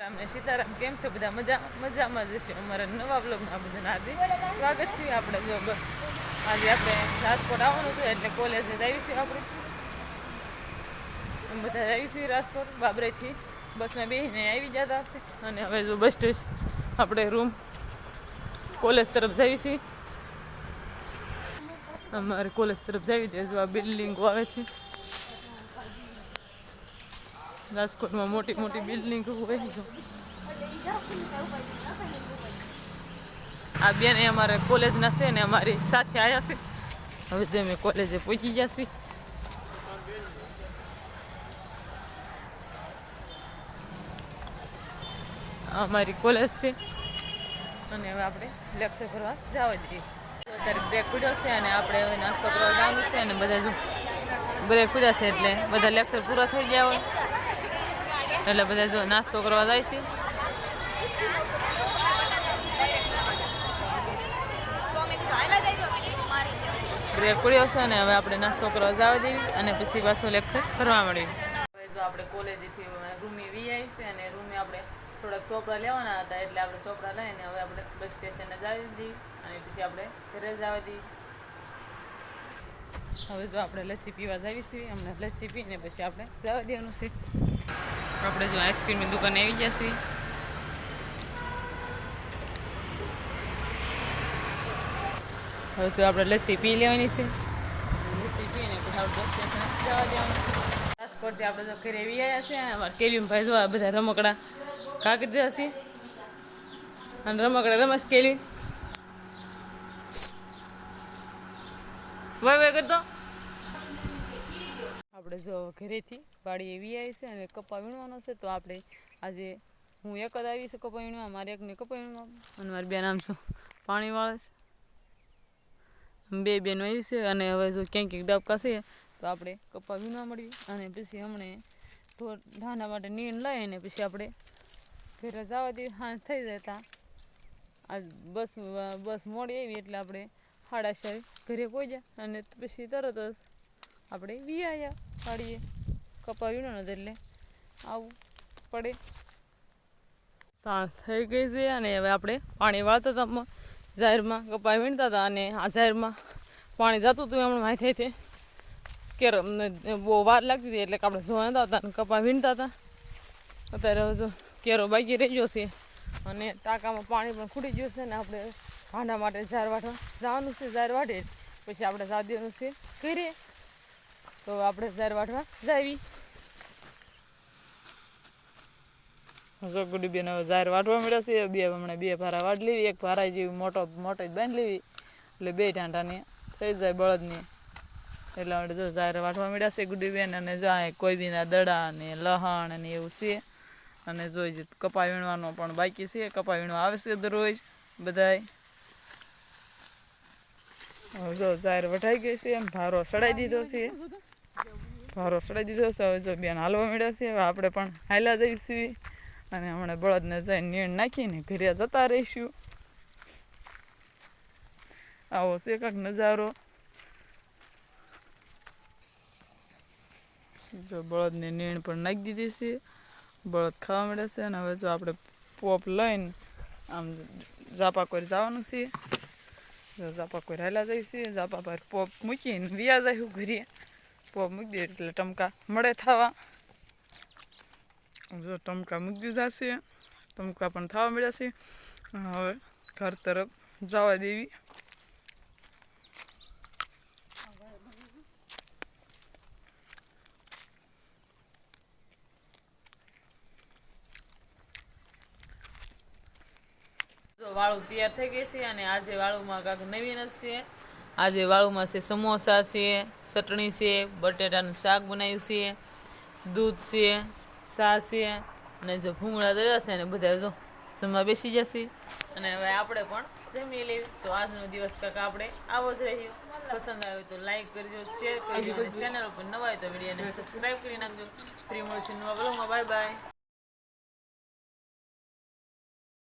તમને સીતારામ. કેમ છો બધા? મજા મજામાં જશે અમારા નવા બ્લોગમાં બધાને આજે સ્વાગત છે આપણે જો આજે આપણે રાજકોટ આવવાનું છે, એટલે કોલેજે આવીશું આપણે. બધા આવીશું રાજકોટ બાબરેથી બસમાં બેસીને આવી જતા અને હવે જો બસ સ્ટેશન આપણે રૂમ કોલેજ તરફ જઈશું અમારે કોલેજ તરફ જવી દે, જો આ બિલ્ડિંગો આવે છે. રાજકોટમાં મોટી મોટી બિલ્ડિંગ હોય આ બેન એ અમારે કોલેજના છે ને અમારી સાથે આવ્યા છે. હવે જે અમે કોલેજે પહોંચી ગયા છીએ. અમારી કોલેજ છે. અને હવે આપણે લેક્ચર કરવા જવા દઈએ અત્યારે બ્રેક પીડ્યો છે અને આપણે હવે નાસ્તો કરવા જવાનું છે અને બધા જો બ્રેક પીડ્યા છે એટલે બધા લેક્ચર પૂરા થઈ ગયા હોય. એટલે બધા જો નાસ્તો કરવા જાય છે. બ્રેક પડ્યો છે અને હવે આપણે નાસ્તો કરવા જવા દેવી અને પછી પાછું લેક્ચર કરવા મળ્યું હવે જો આપણે કોલેજથી રૂમે વી આવી છે અને રૂમે આપણે થોડાક ચોપડા લેવાના હતા એટલે આપણે ચોપડા લઈને હવે આપણે બસ સ્ટેશને જવી દીધી અને પછી આપણે ઘરે જવા દીધી હવે જો આપણે લસ્સી પીવા જવી છીએ હમણાં લસ્સી પીને પછી આપણે જવા દેવાનું છે. આપણે જો આઈસ્ક્રીમની દુકાને આવી જશે હવે શું આપણે લસ્સી પી લેવાની છે લસ્સી પીને પછી આપણે જવા આપણે તો ઘરે આવી આવ્યા છે અને અમારા કેલ્યુમ ભાઈ જો બધા રમકડા કાકી દીધા અને રમકડા રમસ કેલ્યું વાય વય કરતો આપણે જો ઘરેથી વાડી એવી આવી છે અને કપા વીણવાનો છે, તો આપણે આજે હું એક જ આવી છું કપા વીણવા મારે એકને કપા વીણવા અને મારી બેન આમ શું? પાણી વાળે છે બે બેનો આવી છે અને હવે જો ક્યાંક ક્યાંક ડબકા છે, તો આપણે કપા વીણવા મળીએ અને પછી હમણે ઢોર ધાના માટે નીણ લઈ અને પછી આપણે ઘરે જવા દઈએ. હાંજ થઈ જાય ત્યાં આ બસ બસ મોડી આવી એટલે આપણે સાડા ઘરે પહોંચ્યા અને પછી તરત જ આપણે વિયાયા પાડીએ. કપા વીણો નથી એટલે આવું પડે. સાંજ થઈ ગઈ છે અને હવે આપણે પાણી વાળતા હતા જાહેરમાં કપાઈ વીણતા હતા અને આ જાહેરમાં પાણી જતું હતું એમણે માહિતી થઈ કે બહુ વાર લાગતી હતી એટલે આપણે જોવાતા હતા અને કપા વીણતા હતા અત્યારે હવે જો કેરો બાકી રહી ગયો છે અને ટાંકામાં પાણી પણ ખૂટી ગયું છે ને આપણે ભાંડા માટે ઝાર વાટવા જવાનું છે ઝાર વાટે પછી આપણે સાદીનું છે, કરીએ. તો આપણે ઝાર વાટવા જાવી. જો ગુડી બેન હવે ઝાર વાટવા મળ્યા છે, બે હમણાં બે ભારા વાટ લેવી, એક ભારા જેવી મોટો મોટો જ બાંધી લેવી. એટલે બે ટાંટાની થઈ જાય બળદની. એટલે આપણે જો ઝાર વાટવા મળ્યા છે ગુડી બેન અને જાય કોઈ બીના દડા ને લહણ ને એવું છે. અને જોઈ જ કપા વીણવાનો પણ બાકી છે કપા વીણવા આવે છે દરરોજ બધાય. જો ઝાર વઢાઈ ગઈ છે, એમ ભારો સડાઈ દીધો છે. ભારો સડાઈ દીધો છે. હવે જો બેન હાલવા મળ્યા છે, હવે આપણે પણ હાલ્યા જઈશું. અને હમણાં બળદને જઈને નીણ નાખીને ઘરે જતા રહીશું. આવો છે કાંક નજારો. જો બળદને નીણ પણ નાખી દીધી છે. બળદ ખાવા મળે છે અને હવે જો આપણે પોપ લઈને આમ ઝાપા કરી જવાનું છે. ઝાપા કોઈ હાલ્યા છે ઝાપા પર પોપ મૂકીને વ્યા જાય ઘરે. પોપ મૂકી દે એટલે ટમકા મળે થવા. જો ટમકા મૂકી દીધા છે, ટમકા પણ થવા મળ્યા છે. હવે ઘર તરફ જવા દેવી. વાળું તૈયાર થઈ ગઈ છે અને આજે વાળુમાં કાંક નવીન જ છે. આજે વાળુમાં છે સમોસા છે ચટણી છે બટેટાનું શાક બનાવ્યું છે દૂધ છે સા છે અને જો ભૂંગળા દર્યા છે અને બધા જો જમવા બેસી જશે. અને હવે આપણે પણ જમી લેવી તો આજનો દિવસ કાંક આપણે આવો જ રહ્યો. પસંદ આવ્યો તો લાઈક કરજો શેર કરજો અને ચેનલ ઉપર નવા હોય તો વિડીયોને સબસ્ક્રાઈબ કરી નાખજો. ફ્રી મળશે નવા બ્લોગમાં બાય બાય